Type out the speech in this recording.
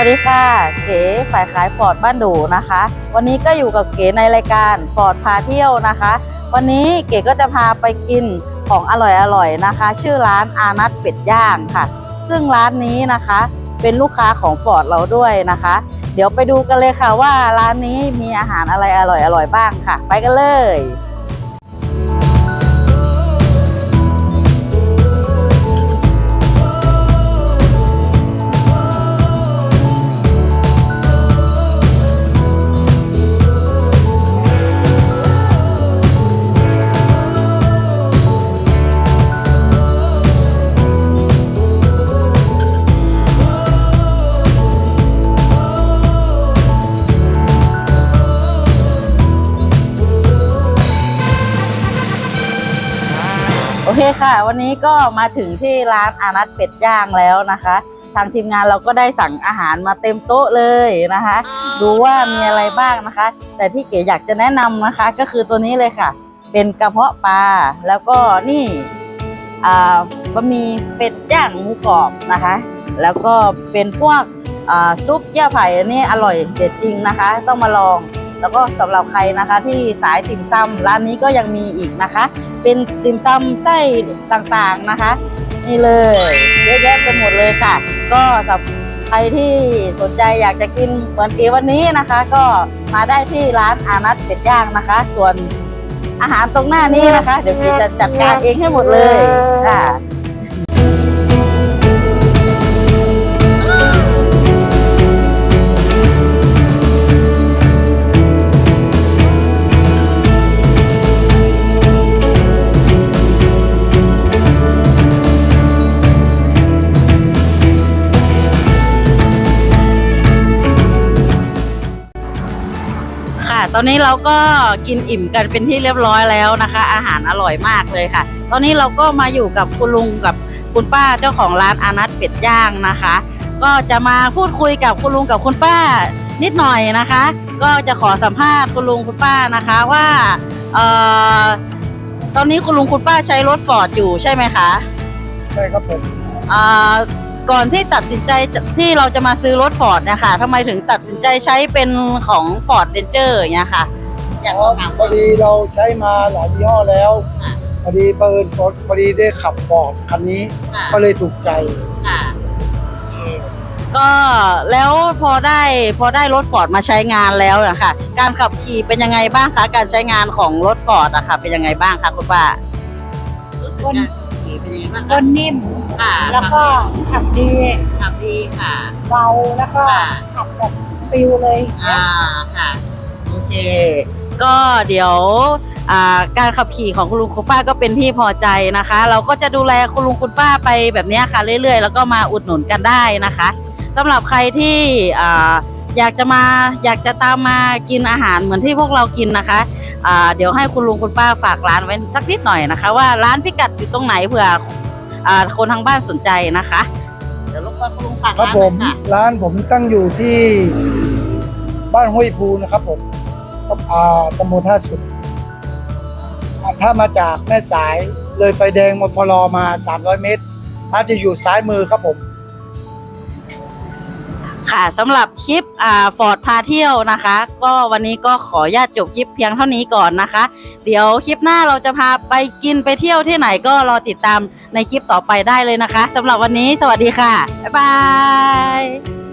วัสดีค่ะ เก๋ฝ่ายขายฟอร์ดบ้านดูนะคะ วันนี้ก็อยู่กับเก๋ในรายการฟอร์ดพาเที่ยวนะคะ วันนี้เก๋ก็จะพาไปกินของอร่อยๆนะคะ ชื่อร้านอานัทเป็ดย่างค่ะ ซึ่งร้านนี้นะคะเป็นลูกค้าของฟอร์ดเราด้วยนะคะ เดี๋ยวไปดูกันเลยค่ะว่าร้านนี้มีอาหารอะไรอร่อยๆบ้างค่ะ ไปกันเลย เคค่ะ วันนี้ก็มาถึงที่ร้านอานัทเป็ดย่างแล้วนะคะ ทางทีมงานเราก็ได้สั่งอาหารมาเต็มโต๊ะเลยนะคะ ดูว่ามีอะไรบ้างนะคะ แต่ที่เก๋อยากจะแนะนำนะคะ ก็คือตัวนี้เลยค่ะ เป็นกระเพาะปลาแล้วก็นี่อ่าบะหมี่เป็ดย่างหมูกรอบนะคะ แล้วก็เป็นพวกซุปย่าไผ่อันนี้อร่อยเด็ดจริงนะคะ ต้องมาลอง แล้วก็สำหรับใครนะคะที่สายติ่มซำร้านนี้ก็ยังมีอีกนะคะ เป็นติ่มซำไส้ต่างๆนะคะ นี่เลยเยอะแยะไปหมดเลยค่ะ ก็สำหรับใครที่สนใจอยากจะกินเหมือนเอวันนี้นะคะ ก็มาได้ที่ร้านอานัทเป็ดย่างนะคะ ส่วนอาหารตรงหน้านี้นะคะ เดี๋ยวเกจะจัดการเองให้หมดเลยค่ะ ค่ะ ตอนนี้เราก็กินอิ่มกันเป็นที่เรียบร้อยแล้วนะคะ อาหารอร่อยมากเลยค่ะ ตอนนี้เราก็มาอยู่กับคุณลุงกับคุณป้าเจ้าของร้านอานัทเป็ดย่างนะคะ ก็จะมาพูดคุยกับคุณลุงกับคุณป้านิดหน่อยนะคะ ก็จะขอสัมภาษณ์คุณลุงคุณป้านะคะว่าเอ่อตอนนี้คุณลุงคุณป้าใช้รถฟอร์ดอยู่ใช่ไหมคะ ใช่ครับผม อ่า ก่อนที่ตัดสินใจจะที่เราจะมาซื้อรถฟอร์ดเนี่ยค่ะทำไมถึงตัดสินใจใช้เป็นของ Ford Ranger อย่างเงี้ยค่ะ อยากสอบถามพอดีเราใช้มาหลายยี่ห้อแล้วค่ะพอดีเปิดพอดีได้ขับฟอร์ดคันนี้ค่ะก็เลยถูกใจค่ะก็แล้วพอได้พอได้รถฟอร์ดมาใช้งานแล้วอะค่ะการขับขี่เป็นยังไงบ้างคะการใช้งานของรถฟอร์ดอะค่ะเป็นยังไงบ้างคะคุณป้ารู้สึกการ ขับขี่เป็นยังไงบ้างก้นนิ่ม ค่ะแล้วก็ขับดีขับดีค่ะ เบาแล้วก็ค่ะ ขับแบบฟิวเลย อ่าค่ะ โอเค ก็เดี๋ยวอ่าการขับขี่ของคุณลุงคุณป้าก็เป็นที่พอใจนะคะ เราก็จะดูแลคุณลุงคุณป้าไปแบบเนี้ยค่ะเรื่อยๆ แล้วก็มาอุดหนุนกันได้นะคะสำหรับใครที่อ่า อยากจะมาอยากจะตามมากินอาหารเหมือนที่พวกเรากินนะคะเดี๋ยวให้คุณลุงคุณป้าฝากร้านไว้สักนิดหน่อยนะคะ ว่าร้านพิกัดอยู่ตรงไหนเผื่ออคนทางบ้านสนใจนะคะ เดี๋ยวรบกวนคุณลุงฝากครับร้านผมยค่ะร้านผมตั้งอยู่ที่บ้านห้วยภูนะครับผมอ่าตำบลท่าสุด ถ้ามาจากแม่สายเลยไฟแดงมาฟลอมา 300 เมตรร้านจะอยู่ซ้ายมือครับผม ค่ะสำหรับคลิปอ่าฟอร์ดพาเที่ยวนะคะ ก็วันนี้ก็ขออนุญาตจบคลิปเพียงเท่านี้ก่อนนะคะ เดี๋ยวคลิปหน้าเราจะพาไปกินไปเที่ยวที่ไหนก็รอติดตามในคลิปต่อไปได้เลยนะคะสำหรับวันนี้สวัสดีค่ะ บ๊ายบาย